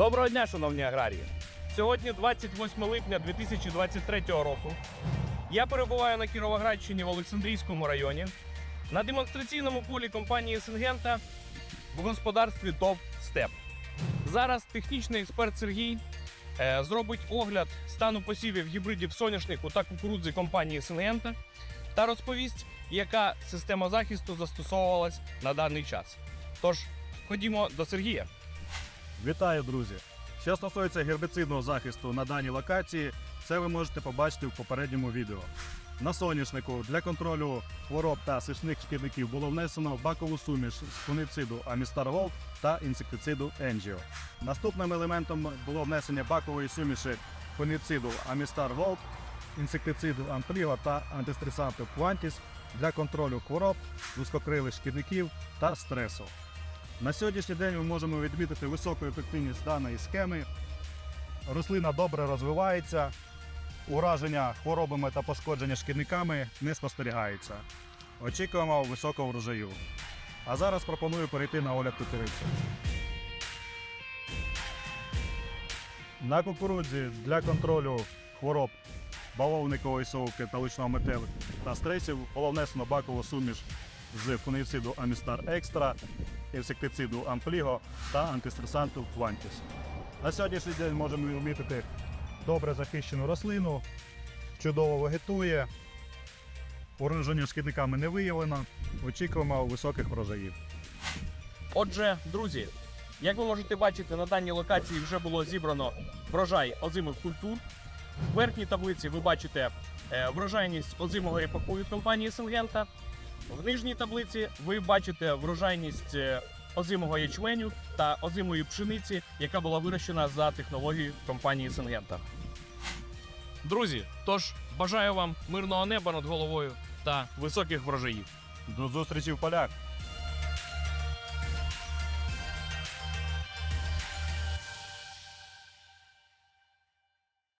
Доброго дня, шановні аграрії! Сьогодні 28 липня 2023 року. Я перебуваю на Кіровоградщині в Олександрійському районі на демонстраційному полі компанії Сингента в господарстві ТОВ Степ. Зараз технічний експерт Сергій е, зробить огляд стану посівів гібридів соняшнику та кукурудзи компанії Сингента та розповість, яка система захисту застосовувалась на даний час. Тож, ходімо до Сергія. Вітаю, друзі! Що стосується гербіцидного захисту на даній локації, це ви можете побачити в попередньому відео. На соняшнику для контролю хвороб та сишних шкідників було внесено бакову суміш з фунициду Амістар Голд та інсектициду Енджіо. Наступним елементом було внесення бакової суміші фунициду Амістар Голд, інсектициду Ампліго та антистресанту Quantis для контролю хвороб, вузькокрилих шкідників та стресу. На сьогоднішній день ми можемо відмітити високу ефективність даної схеми. Рослина добре розвивається, ураження хворобами та пошкодження шкідниками не спостерігається. Очікуємо високого врожаю. А зараз пропоную перейти на огляд кукурудзи. На кукурудзі для контролю хвороб бавовникової совки та личного метелу та стресів було внесено бакову суміш з фунгіциду Амістар Екстра, інсектициду Ампліго та антистресанту Quantis. На сьогоднішній день можемо відмітити добре захищену рослину, чудово вегетує, ураження шкідниками не виявлено. Очікуємо високих врожаїв. Отже, друзі, як ви можете бачити, на даній локації вже було зібрано врожай озимих культур. В верхній таблиці ви бачите е, врожайність озимого ріпаку від компанії Сингента. В нижній таблиці ви бачите врожайність е, озимого ячменю та озимої пшениці, яка була вирощена за технологією компанії Сингента. Друзі, тож бажаю вам мирного неба над головою та високих врожаїв. До зустрічі в полях!